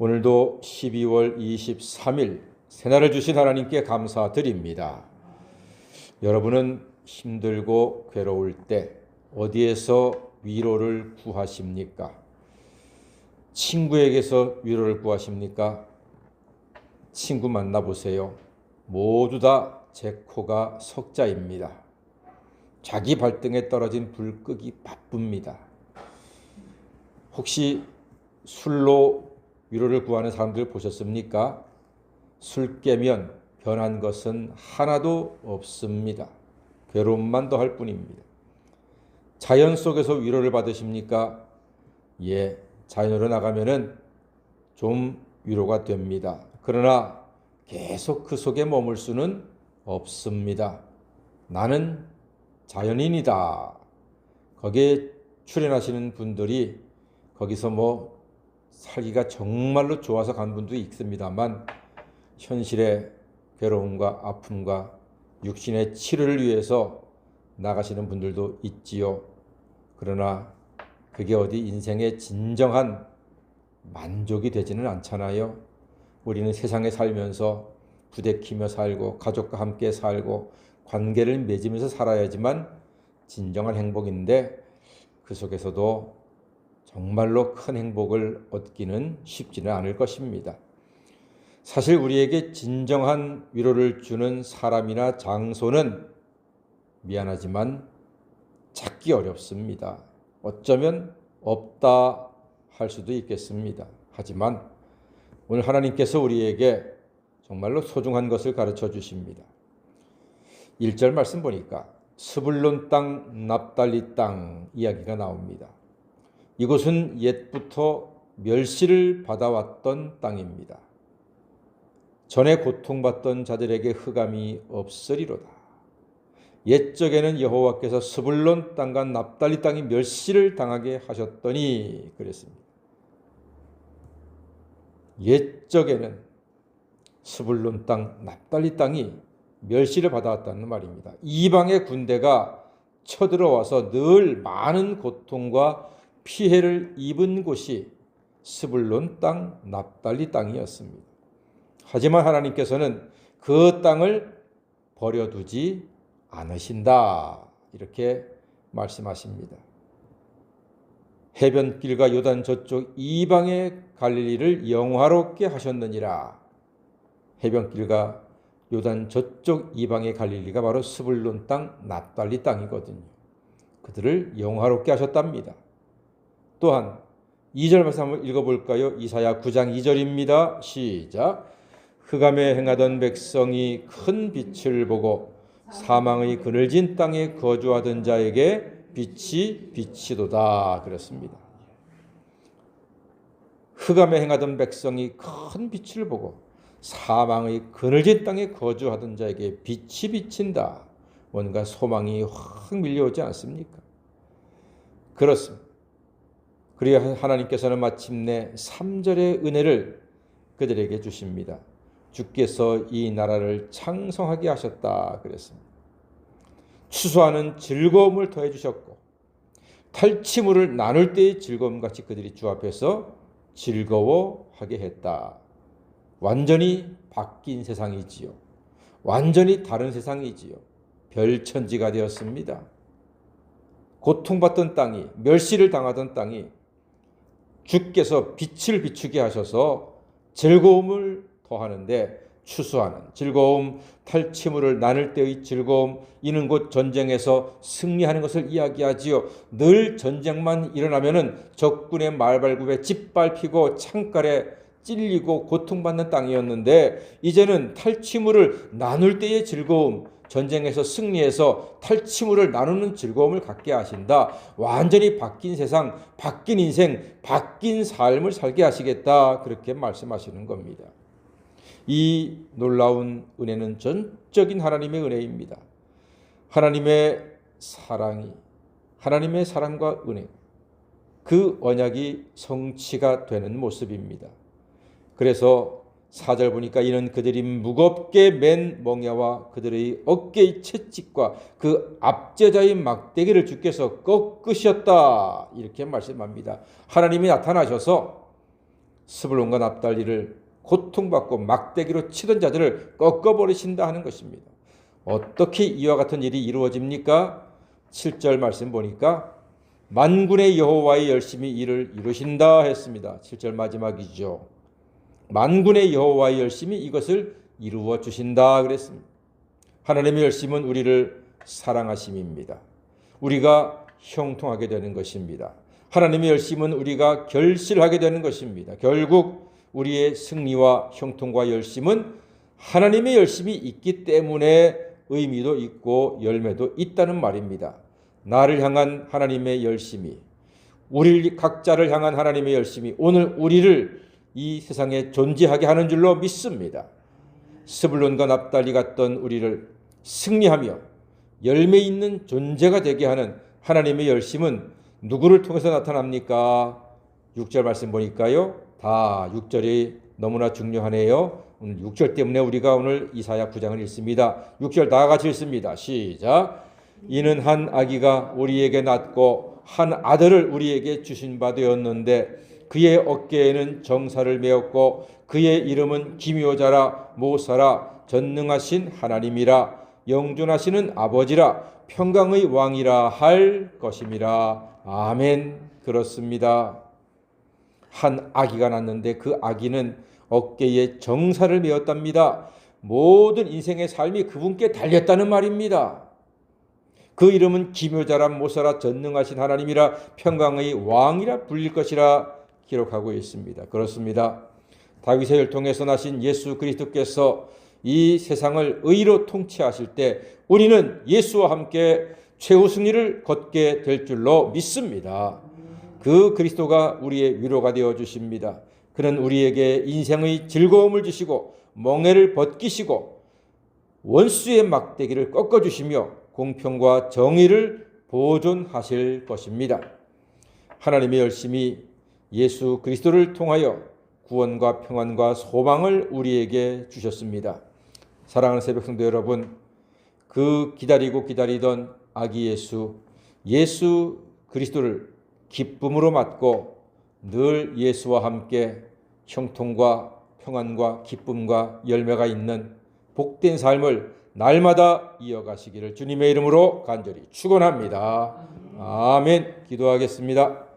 오늘도 12월 23일 새날을 주신 하나님께 감사드립니다. 여러분은 힘들고 괴로울 때 어디에서 위로를 구하십니까? 친구에게서 위로를 구하십니까? 친구 만나보세요. 모두 다 제 코가 석자입니다. 자기 발등에 떨어진 불 끄기 바쁩니다. 혹시 술로 위로를 구하는 사람들 보셨습니까? 술 깨면 변한 것은 하나도 없습니다. 괴로움만 더할 뿐입니다. 자연 속에서 위로를 받으십니까? 예, 자연으로 나가면은 좀 위로가 됩니다. 그러나 계속 그 속에 머물 수는 없습니다. 나는 자연인이다. 거기에 출연하시는 분들이 거기서 뭐 살기가 정말로 좋아서 간 분도 있습니다만 현실의 괴로움과 아픔과 육신의 치료를 위해서 나가시는 분들도 있지요. 그러나 그게 어디 인생의 진정한 만족이 되지는 않잖아요. 우리는 세상에 살면서 부대끼며 살고 가족과 함께 살고 관계를 맺으면서 살아야지만 진정한 행복인데 그 속에서도 정말로 큰 행복을 얻기는 쉽지는 않을 것입니다. 사실 우리에게 진정한 위로를 주는 사람이나 장소는 미안하지만 찾기 어렵습니다. 어쩌면 없다 할 수도 있겠습니다. 하지만 오늘 하나님께서 우리에게 정말로 소중한 것을 가르쳐 주십니다. 1절 말씀 보니까 스불론 땅, 납달리 땅 이야기가 나옵니다. 이곳은 옛부터 멸시를 받아왔던 땅입니다. 전에 고통받던 자들에게 흑암이 없으리로다. 옛적에는 여호와께서 스불론 땅과 납달리 땅이 멸시를 당하게 하셨더니 그랬습니다. 옛적에는 스불론 땅, 납달리 땅이 멸시를 받아왔다는 말입니다. 이방의 군대가 쳐들어와서 늘 많은 고통과 피해를 입은 곳이 스불론 땅, 납달리 땅이었습니다. 하지만 하나님께서는 그 땅을 버려두지 않으신다. 이렇게 말씀하십니다. 해변길과 요단 저쪽 이방의 갈릴리를 영화롭게 하셨느니라. 해변길과 요단 저쪽 이방의 갈릴리가 바로 스불론 땅, 납달리 땅이거든요. 그들을 영화롭게 하셨답니다. 또한 2절 말씀 한번 읽어볼까요? 이사야 9장 2절입니다. 시작. 흑암에 행하던 백성이 큰 빛을 보고 사망의 그늘진 땅에 거주하던 자에게 빛이 빛이도다 그랬습니다. 흑암에 행하던 백성이 큰 빛을 보고 사망의 그늘진 땅에 거주하던 자에게 빛이 비친다. 뭔가 소망이 확 밀려오지 않습니까? 그렇습니다. 그리고 하나님께서는 마침내 3절의 은혜를 그들에게 주십니다. 주께서 이 나라를 창성하게 하셨다 그랬습니다. 추수하는 즐거움을 더해 주셨고 탈취물을 나눌 때의 즐거움 같이 그들이 주 앞에서 즐거워하게 했다. 완전히 바뀐 세상이지요. 완전히 다른 세상이지요. 별천지가 되었습니다. 고통받던 땅이 멸시를 당하던 땅이 주께서 빛을 비추게 하셔서 즐거움을 더하는데 추수하는 즐거움, 탈취물을 나눌 때의 즐거움, 이는 곧 전쟁에서 승리하는 것을 이야기하지요. 늘 전쟁만 일어나면은 적군의 말발굽에 짓밟히고 창깔에 찔리고 고통받는 땅이었는데 이제는 탈취물을 나눌 때의 즐거움, 전쟁에서 승리해서 탈취물을 나누는 즐거움을 갖게 하신다. 완전히 바뀐 세상, 바뀐 인생, 바뀐 삶을 살게 하시겠다. 그렇게 말씀하시는 겁니다. 이 놀라운 은혜는 전적인 하나님의 은혜입니다. 하나님의 사랑이, 하나님의 사랑과 은혜, 그 언약이 성취가 되는 모습입니다. 그래서 사절 보니까 이는 그들이 무겁게 맨 멍야와 그들의 어깨의 채찍과 그 압제자의 막대기를 주께서 꺾으셨다 이렇게 말씀합니다. 하나님이 나타나셔서 스불론과 납달리를 고통받고 막대기로 치던 자들을 꺾어버리신다 하는 것입니다. 어떻게 이와 같은 일이 이루어집니까? 7절 말씀 보니까 만군의 여호와의 열심히 일을 이루신다 했습니다. 7절 마지막이죠. 만군의 여호와의 열심히 이것을 이루어 주신다 그랬습니다. 하나님의 열심은 우리를 사랑하심입니다. 우리가 형통하게 되는 것입니다. 하나님의 열심은 우리가 결실하게 되는 것입니다. 결국 우리의 승리와 형통과 열심은 하나님의 열심이 있기 때문에 의미도 있고 열매도 있다는 말입니다. 나를 향한 하나님의 열심이, 우리 각자를 향한 하나님의 열심이 오늘 우리를 이 세상에 존재하게 하는 줄로 믿습니다. 스불론과 납달리 같던 우리를 승리하며 열매 있는 존재가 되게 하는 하나님의 열심은 누구를 통해서 나타납니까? 6절 말씀 보니까요. 다 6절이 너무나 중요하네요. 오늘 6절 때문에 우리가 오늘 이사야 9장을 읽습니다. 6절 다 같이 읽습니다. 시작. 이는 한 아기가 우리에게 낳고 한 아들을 우리에게 주신 바 되었는데 그의 어깨에는 정사를 메었고 그의 이름은 기묘자라 모사라 전능하신 하나님이라 영존하시는 아버지라 평강의 왕이라 할 것임이라 아멘 그렇습니다. 한 아기가 낳는데 그 아기는 어깨에 정사를 메었답니다. 모든 인생의 삶이 그분께 달렸다는 말입니다. 그 이름은 기묘자라 모사라 전능하신 하나님이라 평강의 왕이라 불릴 것이라 기록하고 있습니다. 그렇습니다. 다윗의 혈통에서 나신 예수 그리스도께서 이 세상을 의로 통치하실 때 우리는 예수와 함께 최후 승리를 걷게 될 줄로 믿습니다. 그 그리스도가 우리의 위로가 되어 주십니다. 그는 우리에게 인생의 즐거움을 주시고 멍해를 벗기시고 원수의 막대기를 꺾어 주시며 공평과 정의를 보존하실 것입니다. 하나님의 열심히 예수 그리스도를 통하여 구원과 평안과 소망을 우리에게 주셨습니다. 사랑하는 새벽 성도 여러분, 그 기다리고 기다리던 아기 예수, 예수 그리스도를 기쁨으로 맞고 늘 예수와 함께 형통과 평안과 기쁨과 열매가 있는 복된 삶을 날마다 이어가시기를 주님의 이름으로 간절히 축원합니다. 아멘. 기도하겠습니다.